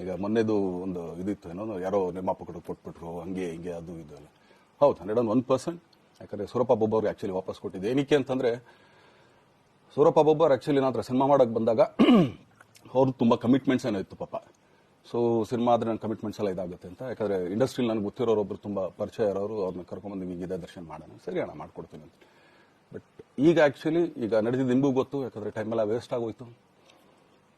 ಈಗ ಮೊನ್ನೆದು ಒಂದು ಇದಿತ್ತು ಏನೋ ಯಾರೋ ನಿರ್ಮಾಪಕರು ಕೊಟ್ಬಿಟ್ರು, ಹಂಗೆ ಹಿಂಗೆ ಅದು ಇದು ಎಲ್ಲ. ಹೌದು ಹಂಡ್ರೆಡ್ ಅಂಡ್ ಒನ್ ಪರ್ಸೆಂಟ್ ಯಾಕಂದರೆ ಸೂರಪ್ಪ ಬೊಬ್ಬ ಅವ್ರಿಗೆ ಆ್ಯಕ್ಚುಲಿ ವಾಪಸ್ ಕೊಟ್ಟಿದ್ದೆ. ಏನಕ್ಕೆ ಅಂತಂದರೆ, ಸೂರಪ್ಪ ಬೊಬ್ಬರ್ ಆ್ಯಕ್ಚುಲಿ ನನ್ನ ಸಿನಿಮಾ ಮಾಡೋಕ್ಕೆ ಬಂದಾಗ ಅವ್ರದ್ದು ತುಂಬ ಕಮಿಟ್ಮೆಂಟ್ಸ್ ಏನೋ ಇತ್ತು ಪಾಪ. ಸೊ ಸಿನಿಮಾ ಆದರೆ ನನ್ನ ಕಮಿಟ್ಮೆಂಟ್ಸ್ ಎಲ್ಲ ಇದಾಗುತ್ತೆ ಅಂತ. ಯಾಕಂದರೆ ಇಂಡಸ್ಟ್ರಿಲಿ ನನಗೆ ಗೊತ್ತಿರೋರು ಒಬ್ರು ತುಂಬ ಪರಿಚಯ ಇರೋರು ಅವ್ರನ್ನ ಕರ್ಕೊಂಬಂದು ಇದೇ ದರ್ಶನ ಮಾಡೋಣ. ಸರಿ, ಅಣ್ಣ, ಮಾಡ್ಕೊಡ್ತೀನಿ ಅಂತ. ಬಟ್ ಈಗ ಆ್ಯಕ್ಚುಲಿ ಈಗ ನಡೆದಿದ್ದು ನಿಮಗೂ ಗೊತ್ತು, ಯಾಕಂದರೆ ಟೈಮೆಲ್ಲ ವೇಸ್ಟ್ ಆಗೋಯ್ತು.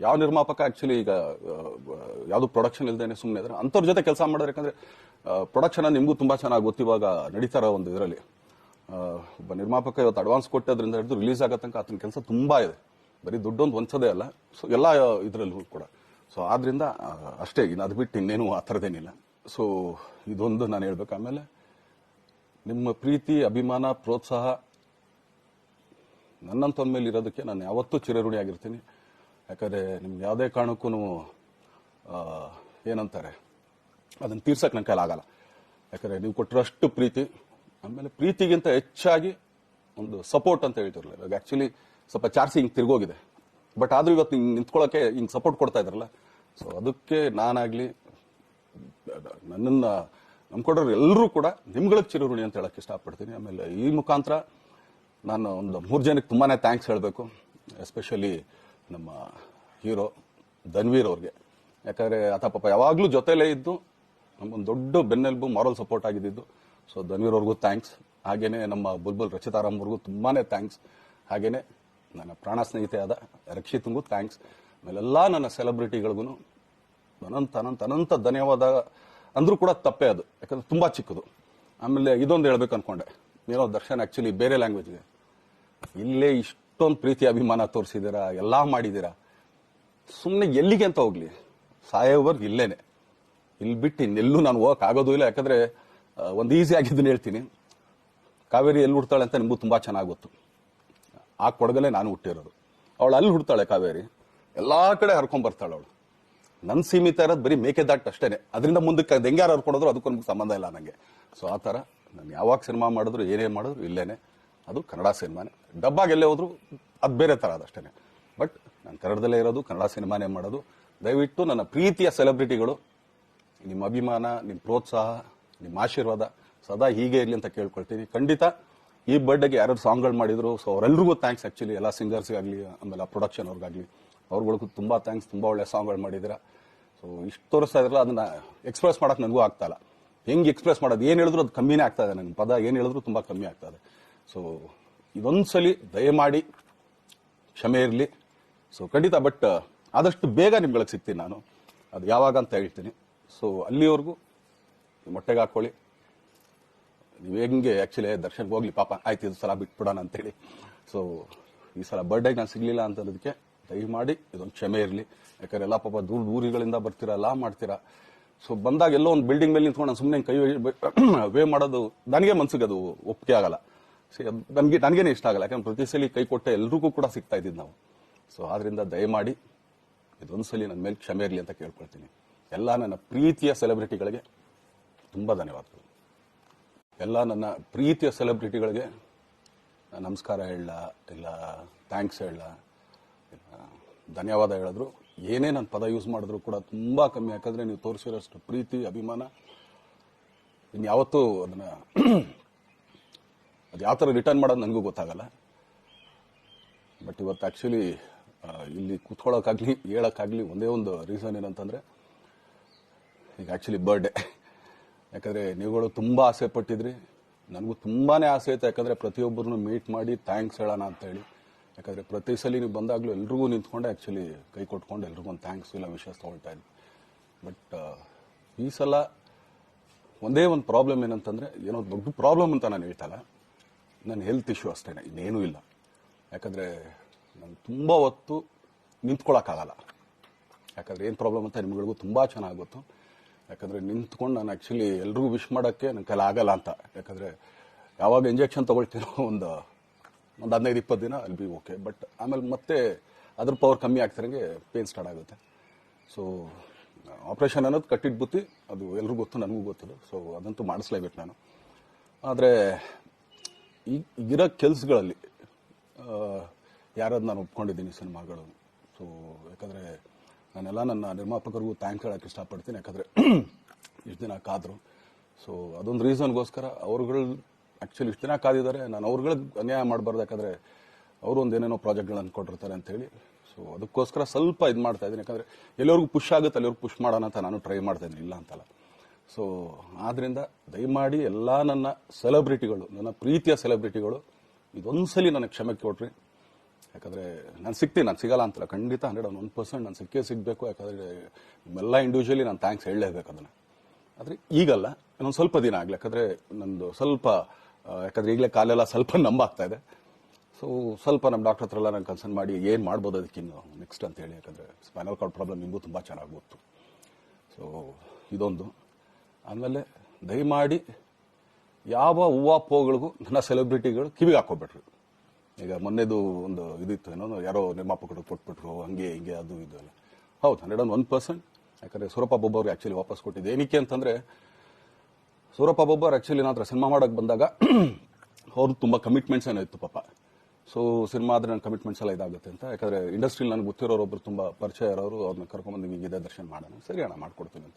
ಯಾವ ನಿರ್ಮಾಪಕ ಆಕ್ಚುಲಿ ಈಗ ಯಾವುದು ಪ್ರೊಡಕ್ಷನ್ ಇಲ್ದೇನೆ ಸುಮ್ಮನೆ ಇದ್ರೆ, ಅಂಥವ್ರ ಜೊತೆ ಕೆಲಸ ಮಾಡೋದು ಯಾಕಂದ್ರೆ ಪ್ರೊಡಕ್ಷನ್ ನಿಮಗೂ ತುಂಬಾ ಚೆನ್ನಾಗಿ ಗೊತ್ತಿವಾಗ ನಡೀತಾರ ಒಂದು ಇದರಲ್ಲಿ. ಒಬ್ಬ ನಿರ್ಮಾಪಕ ಇವತ್ತು ಅಡ್ವಾನ್ಸ್ ಕೊಟ್ಟದ್ರಿಂದ ಹಿಡಿದು ರಿಲೀಸ್ ಆಗೋ ತನಕ ಆತನ ಕೆಲಸ ತುಂಬಾ ಇದೆ. ಬರೀ ದುಡ್ಡೊಂದು ಒಂದ್ಸದೇ ಅಲ್ಲ ಸೊ ಎಲ್ಲ ಇದರಲ್ಲೂ ಕೂಡ. ಸೊ ಆದ್ರಿಂದ ಅಷ್ಟೇ, ಇನ್ನು ಅದು ಬಿಟ್ಟು ಇನ್ನೇನು ಆ ಥರದೇನಿಲ್ಲ ಸೊ ಇದೊಂದು ನಾನು ಹೇಳ್ಬೇಕು. ಆಮೇಲೆ ನಿಮ್ಮ ಪ್ರೀತಿ, ಅಭಿಮಾನ, ಪ್ರೋತ್ಸಾಹ ನನ್ನಂತ ಮೇಲೆ ಇರೋದಕ್ಕೆ ನಾನು ಯಾವತ್ತೂ ಚಿರಋಣಿಯಾಗಿರ್ತೀನಿ. ಯಾಕಂದರೆ ನಿಮ್ಗೆ ಯಾವುದೇ ಕಾರಣಕ್ಕೂ ಏನಂತಾರೆ, ಅದನ್ನು ತೀರ್ಸಕ್ಕೆ ನನ್ನ ಕೈಲಾಗಲ್ಲ. ಯಾಕಂದರೆ ನೀವು ಕೊಟ್ಟಿರೋಷ್ಟು ಪ್ರೀತಿ, ಆಮೇಲೆ ಪ್ರೀತಿಗಿಂತ ಹೆಚ್ಚಾಗಿ ಒಂದು ಸಪೋರ್ಟ್ ಅಂತ ಹೇಳ್ತಿರಲ್ಲ. ಇವಾಗ ಆ್ಯಕ್ಚುಲಿ ಸ್ವಲ್ಪ ಚಾರ್ಸಿ ಹಿಂಗೆ ತಿರುಗೋಗಿದೆ. ಬಟ್ ಆದರೂ ಇವತ್ತು ಹಿಂಗೆ ನಿಂತ್ಕೊಳ್ಳೋಕೆ ಹಿಂಗೆ ಸಪೋರ್ಟ್ ಕೊಡ್ತಾ ಇದ್ರಲ್ಲ. ಸೊ ಅದಕ್ಕೆ ನಾನಾಗಲಿ, ನನ್ನನ್ನು ನಂಬ್ಕೊಡೋರು ಎಲ್ಲರೂ ಕೂಡ ನಿಮ್ಗಳಿಗೆ ಚಿರಋಣಿ ಅಂತ ಹೇಳಕ್ಕೆ ಇಷ್ಟಪಡ್ತೀನಿ. ಆಮೇಲೆ ಈ ಮುಖಾಂತರ ನಾನು ಒಂದು ಮೂರು ಜನಕ್ಕೆ ತುಂಬಾ ಥ್ಯಾಂಕ್ಸ್ ಹೇಳಬೇಕು. ಎಸ್ಪೆಷಲಿ ನಮ್ಮ ಹೀರೋ ಧನ್ವೀರ್ ಅವ್ರಿಗೆ. ಯಾಕಂದರೆ ಆತ ಪಾಪ ಯಾವಾಗಲೂ ಜೊತೆಲೇ ಇದ್ದು ನಮ್ಮೊಂದು ದೊಡ್ಡ ಬೆನ್ನೆಲುಬು ಮಾರಲ್ ಸಪೋರ್ಟ್ ಆಗಿದ್ದು ಸೊ ಧನ್ವೀರ್ ಅವ್ರಿಗೂ ಥ್ಯಾಂಕ್ಸ್ ಹಾಗೇನೆ ನಮ್ಮ ಬುಲ್ಬುಲ್ ರಚಿತಾರಾಮ್ ಅವ್ರಿಗೂ ತುಂಬಾ ಥ್ಯಾಂಕ್ಸ್ ಹಾಗೇನೆ ನನ್ನ ಪ್ರಾಣ ಸ್ನೇಹಿತೆ ಆದ ರಕ್ಷಿತ್ಗೂ ಥ್ಯಾಂಕ್ಸ್ ಆಮೇಲೆಲ್ಲ ನನ್ನ ಸೆಲೆಬ್ರಿಟಿಗಳಿಗೂ ಅನಂತ ಅನಂತ ಅನಂತ ಧನ್ಯವಾದ ಅಂದ್ರೂ ಕೂಡ ತಪ್ಪೇ ಅದು. ಯಾಕಂದ್ರೆ ತುಂಬಾ ಚಿಕ್ಕದು. ಆಮೇಲೆ ಇದೊಂದು ಹೇಳ್ಬೇಕು ಅನ್ಕೊಂಡೆ. ಏನೋ ದರ್ಶನ್ ಆಕ್ಚುಲಿ ಬೇರೆ ಲ್ಯಾಂಗ್ವೇಜ್ಗೆ ಇಲ್ಲೇ ಇಷ್ಟೊಂದು ಪ್ರೀತಿ, ಅಭಿಮಾನ ತೋರಿಸಿದ್ದೀರಾ, ಎಲ್ಲ ಮಾಡಿದ್ದೀರಾ? ಸುಮ್ಮನೆ ಎಲ್ಲಿಗೆ ಅಂತ ಹೋಗ್ಲಿ. ಸಾಯೋವರ್ಗು ಇಲ್ಲೇನೆ. ಇಲ್ಲಿ ಬಿಟ್ಟು ಇನ್ನೆಲ್ಲೂ ನಾನು ಹೋಗಕ್ ಆಗೋದು ಇಲ್ಲ. ಯಾಕಂದ್ರೆ ಒಂದು ಈಸಿ ಆಗಿದ್ದನ್ನು ಹೇಳ್ತೀನಿ. ಕಾವೇರಿ ಎಲ್ಲಿ ಹುಡ್ತಾಳೆ ಅಂತ ನಿಮಗೂ ತುಂಬ ಚೆನ್ನಾಗಿ ಗೊತ್ತು. ಆ ಕೊಡಗಲ್ಲೇ ನಾನು ಹುಟ್ಟಿರೋದು. ಅವಳು ಅಲ್ಲಿ ಹುಡ್ತಾಳೆ ಕಾವೇರಿ. ಎಲ್ಲ ಕಡೆ ಹರ್ಕೊಂಡ್ ಬರ್ತಾಳೆ ಅವಳು. ನನ್ನ ಸೀಮಿತ ಇರೋದು ಬರೀ ಮೇಕೆದಾಟ್ ಅಷ್ಟೇನೆ. ಅದರಿಂದ ಮುಂದಕ್ಕೆ ಅದು ಹರ್ಕೊಂಡೋದ್ರು ಅದಕ್ಕೂ ನಮ್ಗೆ ಸಂಬಂಧ ಇಲ್ಲ ನನಗೆ ಸೊ ಆ ಥರ. ನಾನು ಯಾವಾಗ ಸಿನಿಮಾ ಮಾಡಿದ್ರು ಏನೇ ಮಾಡಿದ್ರು ಇಲ್ಲೇನೆ. ಅದು ಕನ್ನಡ ಸಿನಿಮಾನೇ. ಡಬ್ಬಾಗ ಎಲ್ಲೇ ಹೋದ್ರು ಅದು ಬೇರೆ ಥರ ಅದಷ್ಟೇ ಬಟ್ ನಾನು ಕನ್ನಡದಲ್ಲೇ ಇರೋದು, ಕನ್ನಡ ಸಿನಿಮಾನೇ ಮಾಡೋದು. ದಯವಿಟ್ಟು ನನ್ನ ಪ್ರೀತಿಯ ಸೆಲೆಬ್ರಿಟಿಗಳು ನಿಮ್ಮ ಅಭಿಮಾನ, ನಿಮ್ಮ ಪ್ರೋತ್ಸಾಹ, ನಿಮ್ಮ ಆಶೀರ್ವಾದ ಸದಾ ಹೀಗೆ ಇರಲಿ ಅಂತ ಕೇಳ್ಕೊಳ್ತೀನಿ. ಖಂಡಿತ ಈ ಬರ್ಡೇಗೆ ಯಾರು ಸಾಂಗ್ಗಳು ಮಾಡಿದ್ರು ಸೊ ಅವರೆಲ್ರಿಗೂ ಥ್ಯಾಂಕ್ಸ್ ಆ್ಯಕ್ಚುಲಿ ಎಲ್ಲ ಸಿಂಗರ್ಸ್ಗಾಗಲಿ ಆಮೇಲೆ ಪ್ರೊಡಕ್ಷನ್ ಅವ್ರಿಗಾಗಲಿ. ಅವ್ರಗಳಿಗೂ ತುಂಬ ಥ್ಯಾಂಕ್ಸ್ ತುಂಬ ಒಳ್ಳೆ ಸಾಂಗ್ಗಳು ಮಾಡಿದ್ದೀರಾ. ಸೊ ಇಷ್ಟು ತೋರಿಸ್ತಾ ಇದ್ರಲ್ಲ, ಅದನ್ನ ಎಕ್ಸ್ಪ್ರೆಸ್ ಮಾಡೋಕೆ ನನಗೂ ಆಗ್ತಾ ಇಲ್ಲ. ಹೆಂಗೆ ಎಕ್ಸ್ಪ್ರೆಸ್ ಮಾಡೋದು, ಏನು ಹೇಳಿದ್ರು ಅದು ಕಮ್ಮಿನೇ ಆಗ್ತಾ ಇದೆ ನನ್ನ ಪದ ಏನು ಹೇಳಿದ್ರು ತುಂಬ ಕಮ್ಮಿ ಆಗ್ತಾ ಇದೆ. ಸೊ ಇದೊಂದ್ಸಲಿ ದಯಮಾಡಿ ಕ್ಷಮೆ ಇರಲಿ. ಸೊ ಖಂಡಿತ ಬಟ್ ಆದಷ್ಟು ಬೇಗ ನಿಮ್ಗಳಿಗೆ ಸಿಗ್ತೀನಿ ನಾನು. ಅದು ಯಾವಾಗ ಅಂತ ಹೇಳ್ತೀನಿ. ಸೊ ಅಲ್ಲಿವರೆಗೂ ಮೊಟ್ಟೆಗೆ ಹಾಕ್ಕೊಳ್ಳಿ. ನೀವು ಹೆಂಗೆ ಆ್ಯಕ್ಚುಲಿ ದರ್ಶನ್ಗೆ ಹೋಗ್ಲಿ, ಪಾಪ, ಆಯ್ತು, ಇದು ಸಲ ಬಿಟ್ಬಿಡೋಣ ಅಂತೇಳಿ. ಸೊ ಈ ಸಲ ಬರ್ಡೇಗೆ ನಾನು ಸಿಗಲಿಲ್ಲ ಅಂತಂದಕ್ಕೆ ದಯಮಾಡಿ ಇದೊಂದು ಕ್ಷಮೆ ಇರಲಿ. ಯಾಕಂದ್ರೆ ಎಲ್ಲ ಪಾಪ ದೂರ ದೂರಿಗಳಿಂದ ಬರ್ತೀರಾ, ಎಲ್ಲ ಮಾಡ್ತೀರಾ. ಸೊ ಬಂದಾಗ ಎಲ್ಲೋ ಒಂದು ಬಿಲ್ಡಿಂಗ್ ಮೇಲೆ ನಿಂತ್ಕೊಂಡು ನಾನು ಸುಮ್ಮನೆ ಕೈ ವೇ ಮಾಡೋದು, ನನಗೆ ಮನ್ಸಿಗೆ ಅದು ಒಪ್ಪಿಗೆ ಆಗಲ್ಲ. ನನಗೆ ನನಗೇನೆ ಇಷ್ಟ ಆಗಲ್ಲ. ಯಾಕಂದ್ರೆ ಪ್ರತಿ ಸಲ ಕೈ ಕೊಟ್ಟ ಎಲ್ರಿಗೂ ಕೂಡ ಸಿಗ್ತಾ ಇದ್ದಿದ್ದು ನಾವು. ಸೊ ಆದ್ರಿಂದ ದಯಮಾಡಿ ಇದೊಂದ್ಸಲಿ ನನ್ನ ಮೇಲೆ ಕ್ಷಮೆ ಇರಲಿ ಅಂತ ಕೇಳ್ಕೊಳ್ತೀನಿ. ಎಲ್ಲ ನನ್ನ ಪ್ರೀತಿಯ ಸೆಲೆಬ್ರಿಟಿಗಳಿಗೆ ತುಂಬ ಧನ್ಯವಾದಗಳು. ಎಲ್ಲ ನನ್ನ ಪ್ರೀತಿಯ ಸೆಲೆಬ್ರಿಟಿಗಳಿಗೆ ನಮಸ್ಕಾರ ಹೇಳ ಇಲ್ಲ ಥ್ಯಾಂಕ್ಸ್ ಹೇಳ ಧನ್ಯವಾದ ಹೇಳಿದ್ರು. ಏನೇ ನನ್ನ ಪದ ಯೂಸ್ ಮಾಡಿದ್ರು ಕೂಡ ತುಂಬ ಕಮ್ಮಿ. ಯಾಕಂದರೆ ನೀವು ತೋರಿಸಿರೋಷ್ಟು ಪ್ರೀತಿ, ಅಭಿಮಾನ. ಇನ್ಯಾವತ್ತೂ ಅದನ್ನು ಅದು ಯಾವ ಥರ ರಿಟರ್ನ್ ಮಾಡೋದು ನನಗೂ ಗೊತ್ತಾಗಲ್ಲ. ಬಟ್ ಇವತ್ತು ಆ್ಯಕ್ಚುಲಿ ಇಲ್ಲಿ ಕೂತ್ಕೊಳ್ಳೋಕ್ಕಾಗಲಿ ಹೇಳೋಕ್ಕಾಗಲಿ ಒಂದೇ ಒಂದು ರೀಸನ್ ಏನಂತಂದರೆ, ಈಗ ಆ್ಯಕ್ಚುಲಿ ಬರ್ಡೇ ಯಾಕಂದರೆ ನೀವುಗಳು ತುಂಬ ಆಸೆ ಪಟ್ಟಿದ್ರಿ. ನನಗೂ ತುಂಬಾ ಆಸೆ ಐತೆ. ಯಾಕಂದರೆ ಪ್ರತಿಯೊಬ್ಬರನ್ನು ಮೀಟ್ ಮಾಡಿ ಥ್ಯಾಂಕ್ಸ್ ಹೇಳೋಣ ಅಂತ ಹೇಳಿ ಯಾಕಂದರೆ ಪ್ರತಿ ಸಲ ನೀವು ಬಂದಾಗಲೂ ಎಲ್ರಿಗೂ ನಿಂತ್ಕೊಂಡೆ ಆ್ಯಕ್ಚುಲಿ ಕೈ ಕೊಟ್ಕೊಂಡು ಎಲ್ರಿಗೂ ಒಂದು ಥ್ಯಾಂಕ್ಸ್ ಇಲ್ಲ ವಿಷಯ ತೊಗೊಳ್ತಾ ಇದ್ವಿ ಬಟ್ ಈ ಸಲ ಒಂದೇ ಒಂದು ಪ್ರಾಬ್ಲಮ್ ಏನಂತಂದರೆ, ಏನೋ ದೊಡ್ಡ ಪ್ರಾಬ್ಲಮ್ ಅಂತ ನಾನು ಹೇಳ್ತಲ್ಲ ನನ್ನ ಹೆಲ್ತ್ ಇಶ್ಯೂ ಅಷ್ಟೇ ಇನ್ನೇನೂ ಇಲ್ಲ. ಯಾಕಂದರೆ ನಾನು ತುಂಬ ಹೊತ್ತು ನಿಂತ್ಕೊಳ್ಳೋಕ್ಕಾಗಲ್ಲ ಯಾಕಂದರೆ ಏನು ಪ್ರಾಬ್ಲಮ್ ಅಂತ ನಿಮ್ಗಳಿಗೂ ತುಂಬ ಚೆನ್ನಾಗಿ ಗೊತ್ತು. ಯಾಕಂದರೆ ನಿಂತ್ಕೊಂಡು ನಾನು ಆ್ಯಕ್ಚುಲಿ ಎಲ್ರಿಗೂ ವಿಶ್ ಮಾಡೋಕ್ಕೆ ನನ್ನ ಕೈಲಿ ಆಗಲ್ಲ ಅಂತ. ಯಾಕಂದರೆ ಯಾವಾಗ ಇಂಜೆಕ್ಷನ್ ತೊಗೊಳ್ತೀನೋ ಒಂದು ಒಂದು ಹದಿನೈದು, ಇಪ್ಪತ್ತು ದಿನ ಅಲ್ಲಿ ಬಿ ಓಕೆ ಬಟ್ ಆಮೇಲೆ ಮತ್ತೆ ಅದ್ರ ಪವರ್ ಕಮ್ಮಿ ಆಗ್ತಿರಂಗೆ ಪೇನ್ ಸ್ಟಾರ್ಟ್ ಆಗುತ್ತೆ. ಸೊ ಆಪ್ರೇಷನ್ ಅನ್ನೋದು ಕಟ್ಟಿಟ್ಟು ಬುತ್ತಿ ಅದು ಎಲ್ರಿಗೂ ಗೊತ್ತು, ನನಗೂ ಗೊತ್ತದು ಸೊ ಅದಂತೂ ಮಾಡಿಸ್ಲೇಬೇಕು ನಾನು. ಆದರೆ ಈಗಿರೋ ಕೆಲಸಗಳಲ್ಲಿ ಯಾರಾದ್ರು ನಾನು ಒಪ್ಕೊಂಡಿದ್ದೀನಿ ಸಿನಿಮಾಗಳು. ಸೊ ಯಾಕಂದರೆ ನಾನೆಲ್ಲ ನನ್ನ ನಿರ್ಮಾಪಕರಿಗೂ ಥ್ಯಾಂಕ್ಸ್ ಹೇಳೋಕ್ಕೆ ಇಷ್ಟಪಡ್ತೀನಿ. ಯಾಕಂದರೆ ಇಷ್ಟು ದಿನ ಕಾದರು. ಸೊ ಅದೊಂದು ರೀಸನ್ಗೋಸ್ಕರ ಅವ್ರುಗಳು ಆ್ಯಕ್ಚುಲಿ ಇಷ್ಟು ದಿನ ಕಾದಿದ್ದಾರೆ. ನಾನು ಅವ್ರುಗಳಿಗೆ ಅನ್ಯಾಯ ಮಾಡಬಾರ್ದು. ಯಾಕಂದರೆ ಅವರು ಒಂದು ಏನೇನೋ ಪ್ರಾಜೆಕ್ಟ್ಗಳನ್ನು ಕೊಟ್ಟಿರ್ತಾರೆ ಅಂತೇಳಿ ಸೊ ಅದಕ್ಕೋಸ್ಕರ ಸ್ವಲ್ಪ ಇದು ಮಾಡ್ತಾ ಇದ್ದೀನಿ. ಯಾಕಂದರೆ ಎಲ್ಲರಿಗೂ ಪುಷ್ ಆಗುತ್ತೆ ಅಲ್ಲಿವ್ರಿಗೆ ಪುಷ್ ಮಾಡೋಣ ಅಂತ ನಾನು ಟ್ರೈ ಮಾಡ್ತಾ ಇದ್ದೀನಿ. ಇಲ್ಲ ಅಂತಲ್ಲ. ಸೊ ಆದ್ರಿಂದ ದಯಮಾಡಿ ಎಲ್ಲ ನನ್ನ ಸೆಲೆಬ್ರಿಟಿಗಳು ನನ್ನ ಪ್ರೀತಿಯ ಸೆಲೆಬ್ರಿಟಿಗಳು ಇದೊಂದ್ಸಲಿ ನನಗೆ ಕ್ಷಮೆ ಕೊಟ್ರಿ. ಯಾಕಂದರೆ ನಾನು ಸಿಗ್ತೀನಿ, ನಾನು ಸಿಗಲ್ಲ ಅಂತಲ್ಲ. ಖಂಡಿತ ಹಂಡ್ರೆಡ್ ಒನ್ ಪರ್ಸೆಂಟ್ ನಾನು ಸಿಕ್ಕೇ ಸಿಗಬೇಕು. ಯಾಕಂದರೆ ನಿಮ್ಮೆಲ್ಲ ಇಂಡಿವಿಜುವಲಿ ನಾನು ಥ್ಯಾಂಕ್ಸ್ ಹೇಳಲೇಬೇಕು ಅದನ್ನು. ಆದರೆ ಈಗಲ್ಲ, ಇನ್ನೊಂದು ಸ್ವಲ್ಪ ದಿನ ಆಗಲಿ. ಯಾಕಂದರೆ ನಂದು ಸ್ವಲ್ಪ ಯಾಕಂದರೆ ಈಗಲೇ ಕಾಲೆಲ್ಲ ಸ್ವಲ್ಪ ನಂಬಾಗ್ತಾ ಇದೆ. ಸೊ ಸ್ವಲ್ಪ ನಮ್ಮ ಡಾಕ್ಟರ್ ಹತ್ರ ಎಲ್ಲ ನಾನು ಕನ್ಸರ್ನ್ ಮಾಡಿ ಏನು ಮಾಡ್ಬೋದು ಅದಕ್ಕಿನ್ನು ನೆಕ್ಸ್ಟ್ ಅಂತ ಹೇಳಿ ಯಾಕಂದರೆ ಸ್ಪೈನಲ್ ಕಾರ್ಡ್ ಪ್ರಾಬ್ಲಮ್ ನಿಮಗೂ ತುಂಬ ಚೆನ್ನಾಗಿ ಗೊತ್ತು. ಸೊ ಇದೊಂದು. ಆಮೇಲೆ ದಯಮಾಡಿ ಯಾವ ಹೂವಾ ಪೋಗಳಿಗೂ ನನ್ನ ಸೆಲೆಬ್ರಿಟಿಗಳು ಕಿವಿಗೆ ಹಾಕೋಬೇಡ್ರಿ ಈಗ ಮೊನ್ನೆದು ಒಂದು ಇದಿತ್ತು, ಏನೋ ಯಾರೋ ನಿರ್ಮಾಪಕರು ಕೊಟ್ಬಿಟ್ರು, ಹಂಗೆ ಹಿಂಗೆ ಅದು ಇದು ಎಲ್ಲ. ಹೌದು ಹಂಡ್ರೆಡ್ ಒಂದು ಒನ್ ಪರ್ಸೆಂಟ್ ಯಾಕಂದರೆ ಸೂರಪ್ಪ ಬೊಬ್ಬ ಆ್ಯಕ್ಚುಲಿ ವಾಪಸ್ ಕೊಟ್ಟಿದ್ದೆ. ಏನಕ್ಕೆ ಅಂತಂದರೆ, ಸೂರಪ್ಪ ಬೊಬ್ಬರ್ ಆ್ಯಕ್ಚುಲಿ ನಾನು ಸಿನಿಮಾ ಮಾಡೋಕ್ಕೆ ಬಂದಾಗ ಅವ್ರದ್ದು ತುಂಬ ಕಮಿಟ್ಮೆಂಟ್ಸ್ ಏನೋ ಇತ್ತು ಪಾಪ. ಸೊ ಸಿನಿಮಾ ಆದರೆ ನನ್ನ ಕಮಿಟ್ಮೆಂಟ್ಸ್ ಎಲ್ಲ ಇದಾಗುತ್ತೆ ಅಂತ. ಯಾಕಂದರೆ ಇಂಡಸ್ಟ್ರಿಲಿ ನನಗೆ ಗೊತ್ತಿರೋರು ಒಬ್ರು ತುಂಬ ಪರಿಚಯ ಇರೋರು, ಅವ್ರನ್ನ ಕರ್ಕೊಂಬಂದು ಹಿಂಗಿದೆ ದರ್ಶನ ಮಾಡೋಣ. ಸರಿ ಅಣ್ಣ, ಮಾಡ್ಕೊಡ್ತೀನಿ ಅಂತ.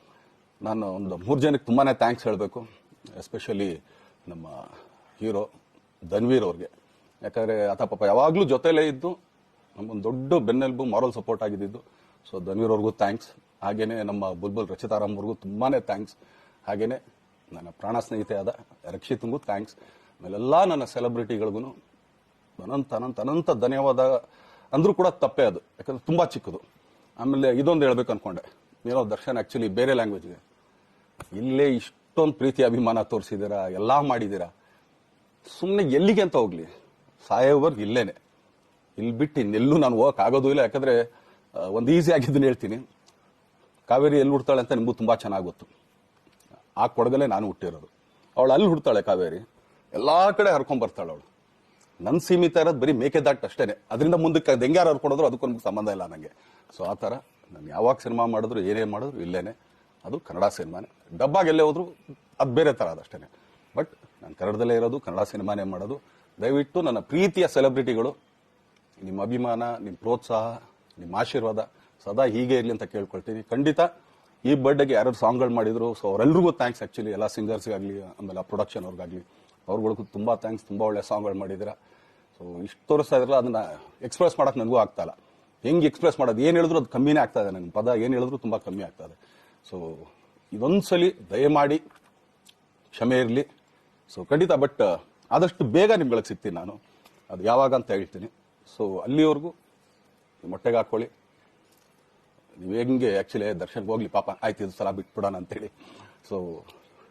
ನಾನು ಒಂದು ಮೂರು ಜನಕ್ಕೆ ತುಂಬಾ ಥ್ಯಾಂಕ್ಸ್ ಹೇಳಬೇಕು ಎಸ್ಪೆಷಲಿ ನಮ್ಮ ಹೀರೋ ಧನ್ವೀರ್ ಅವ್ರಿಗೆ. ಯಾಕಂದರೆ ಆತ ಪಾಪ ಯಾವಾಗಲೂ ಜೊತೆಲೇ ಇದ್ದು, ನಮ್ಮೊಂದು ದೊಡ್ಡ ಬೆನ್ನೆಲುಬು ಮಾರಲ್ ಸಪೋರ್ಟ್ ಆಗಿದ್ದು ಸೊ ಧನ್ವೀರ್ ಅವ್ರಿಗೂ ಥ್ಯಾಂಕ್ಸ್ ಹಾಗೇನೆ ನಮ್ಮ ಬುಲ್ಬುಲ್ ರಚಿತಾರಾಮ್ ಅವ್ರಿಗೂ ತುಂಬಾ ಥ್ಯಾಂಕ್ಸ್ ಹಾಗೇನೆ ನನ್ನ ಪ್ರಾಣ ಸ್ನೇಹಿತೆ ಆದ ರಕ್ಷಿತ್ಗೂ ಥ್ಯಾಂಕ್ಸ್ ಆಮೇಲೆಲ್ಲ ನನ್ನ ಸೆಲೆಬ್ರಿಟಿಗಳಿಗೂ ಅನಂತ ಅನಂತ ಅನಂತ ಧನ್ಯವಾದ ಅಂದರೂ ಕೂಡ ತಪ್ಪೇ ಅದು. ಯಾಕಂದ್ರೆ ತುಂಬಾ ಚಿಕ್ಕದು. ಆಮೇಲೆ ಇದೊಂದು ಹೇಳ್ಬೇಕು ಅನ್ಕೊಂಡೆ. ಏನೋ ದರ್ಶನ್ ಆ್ಯಕ್ಚುಲಿ ಬೇರೆ ಲ್ಯಾಂಗ್ವೇಜ್ಗೆ ಇಲ್ಲೇ ಇಷ್ಟೊಂದು ಪ್ರೀತಿ, ಅಭಿಮಾನ ತೋರಿಸಿದ್ದೀರಾ, ಎಲ್ಲ ಮಾಡಿದಿರಾ ಸುಮ್ಮನೆ ಎಲ್ಲಿಗೆ ಅಂತ ಹೋಗ್ಲಿ. ಸಾಯೋವರ್ಗು ಇಲ್ಲೇನೆ. ಇಲ್ಲಿ ಬಿಟ್ಟು ಇನ್ನೆಲ್ಲೂ ನಾನು ಹೋಗಕ್ ಆಗೋದು ಇಲ್ಲ. ಯಾಕಂದ್ರೆ ಒಂದು ಈಸಿ ಆಗಿದ್ದನ್ನು ಹೇಳ್ತೀನಿ. ಕಾವೇರಿ ಎಲ್ಲಿ ಹುಡ್ತಾಳೆ ಅಂತ ನಿಮಗೂ ತುಂಬಾ ಚೆನ್ನಾಗಿ ಗೊತ್ತು. ಆ ಕೊಡಗಲ್ಲೇ ನಾನು ಹುಟ್ಟಿರೋದು. ಅವಳು ಅಲ್ಲಿ ಹುಡ್ತಾಳೆ ಕಾವೇರಿ. ಎಲ್ಲಾ ಕಡೆ ಹರ್ಕೊಂಡ್ ಬರ್ತಾಳೆ ಅವಳು. ನನ್ನ ಸೀಮಿತ ಇರೋದು ಬರೀ ಮೇಕೆದಾಟ್ ಅಷ್ಟೇನೆ. ಅದರಿಂದ ಮುಂದಕ್ಕೆ ಅದು ಹರ್ಕೊಂಡೋದ್ರು ಅದಕ್ಕೂ ನಮ್ಗೆ ಸಂಬಂಧ ಇಲ್ಲ ನನಗೆ ಸೊ ಆ ಥರ. ನಾನು ಯಾವಾಗ ಸಿನಿಮಾ ಮಾಡಿದ್ರು, ಏನೇ ಮಾಡಿದ್ರು ಇಲ್ಲೇನೆ. ಅದು ಕನ್ನಡ ಸಿನಿಮಾನೇ. ಡಬ್ಬಾಗ ಎಲ್ಲೇ ಹೋದ್ರು ಅದು ಬೇರೆ ಥರ ಅದಷ್ಟೇ ಬಟ್ ನಾನು ಕನ್ನಡದಲ್ಲೇ ಇರೋದು, ಕನ್ನಡ ಸಿನಿಮಾನೇ ಮಾಡೋದು. ದಯವಿಟ್ಟು ನನ್ನ ಪ್ರೀತಿಯ ಸೆಲೆಬ್ರಿಟಿಗಳು, ನಿಮ್ಮ ಅಭಿಮಾನ, ನಿಮ್ಮ ಪ್ರೋತ್ಸಾಹ, ನಿಮ್ಮ ಆಶೀರ್ವಾದ ಸದಾ ಹೀಗೆ ಇರಲಿ ಅಂತ ಕೇಳ್ಕೊಳ್ತೀನಿ. ಖಂಡಿತ ಈ ಬರ್ಡೇಗೆ ಯಾರು ಸಾಂಗ್ಗಳು ಮಾಡಿದ್ರು ಸೊ ಅವರೆಲ್ಲರಿಗೂ ಥ್ಯಾಂಕ್ಸ್ ಆ್ಯಕ್ಚುಲಿ ಎಲ್ಲ ಸಿಂಗರ್ಸ್ಗಾಗಲಿ ಆಮೇಲೆ ಪ್ರೊಡಕ್ಷನ್ ಅವ್ರಿಗಾಗಲಿ. ಅವ್ರಗಳಿಗೂ ತುಂಬ ಥ್ಯಾಂಕ್ಸ್ ತುಂಬ ಒಳ್ಳೆ ಸಾಂಗ್ಗಳು ಮಾಡಿದ್ದೀರಾ. ಸೊ ಇಷ್ಟು ತೋರಿಸ್ತಾ ಇದ್ರಲ್ಲ, ಅದನ್ನ ಎಕ್ಸ್ಪ್ರೆಸ್ ಮಾಡೋಕ್ಕೆ ನನಗೂ ಆಗ್ತಾ ಇಲ್ಲ. ಹೆಂಗ್ ಎಕ್ಸ್ಪ್ರೆಸ್ ಮಾಡೋದು, ಏನು ಹೇಳಿದ್ರು ಅದು ಕಮ್ಮಿನೇ ಆಗ್ತಾ ಇದೆ ನನ್ನ ಪದ ಏನು ಹೇಳಿದ್ರು ತುಂಬ ಕಮ್ಮಿ ಆಗ್ತಾ ಇದೆ. ಸೊ ಇದೊಂದ್ಸಲಿ ದಯಮಾಡಿ ಕ್ಷಮೆ ಇರಲಿ. ಸೊ ಖಂಡಿತ ಬಟ್ ಆದಷ್ಟು ಬೇಗ ನಿಮ್ಗಳಿಗೆ ಸಿಗ್ತೀನಿ ನಾನು. ಅದು ಯಾವಾಗ ಅಂತ ಹೇಳ್ತೀನಿ. ಸೊ ಅಲ್ಲಿವರೆಗೂ ಮೊಟ್ಟೆಗೆ ಹಾಕ್ಕೊಳ್ಳಿ. ನೀವು ಹೆಂಗೆ ಆ್ಯಕ್ಚುಲಿ ದರ್ಶನ್ಗೆ ಹೋಗ್ಲಿ, ಪಾಪ, ಆಯ್ತು, ಇದು ಸಲ ಬಿಟ್ಬಿಡೋಣ ಅಂತೇಳಿ. ಸೊ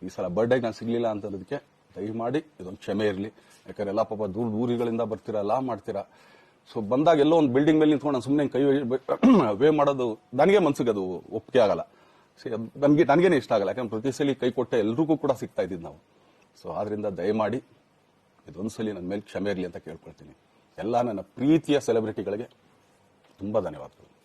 ಈ ಸಲ ಬರ್ಡೇಗೆ ನಾನು ಸಿಗಲಿಲ್ಲ ಅಂತಂದಕ್ಕೆ ದಯಮಾಡಿ ಇದೊಂದು ಕ್ಷಮೆ ಇರಲಿ. ಯಾಕಂದ್ರೆ ಎಲ್ಲ ಪಾಪ ದೂರ ದೂರಿಗಳಿಂದ ಬರ್ತೀರಾ, ಎಲ್ಲ ಮಾಡ್ತೀರಾ. ಸೊ ಬಂದಾಗ ಎಲ್ಲೋ ಒಂದು ಬಿಲ್ಡಿಂಗ್ ಮೇಲೆ ನಿಂತ್ಕೊಂಡು ನಾನು ಸುಮ್ಮನೆ ಕೈ ವೇ ಮಾಡೋದು, ನನಗೆ ಮನ್ಸಿಗೆ ಅದು ಒಪ್ಪಿಗೆ ಆಗಲ್ಲ. ನನಗೆ ನನಗೇನೆ ಇಷ್ಟ ಆಗಲ್ಲ. ಯಾಕಂದ್ರೆ ಪ್ರತಿ ಸಲ ಕೈ ಕೊಟ್ಟ ಎಲ್ರಿಗೂ ಕೂಡ ಸಿಗ್ತಾ ಇದ್ದೀವಿ ನಾವು. ಸೊ ಆದ್ರಿಂದ ದಯಮಾಡಿ ಇದೊಂದ್ಸಲಿ ನನ್ನ ಮೇಲೆ ಕ್ಷಮೆ ಇರಲಿ ಅಂತ ಕೇಳ್ಕೊಳ್ತೀನಿ. ಎಲ್ಲ ನನ್ನ ಪ್ರೀತಿಯ ಸೆಲೆಬ್ರಿಟಿಗಳಿಗೆ ತುಂಬಾ ಧನ್ಯವಾದಗಳು.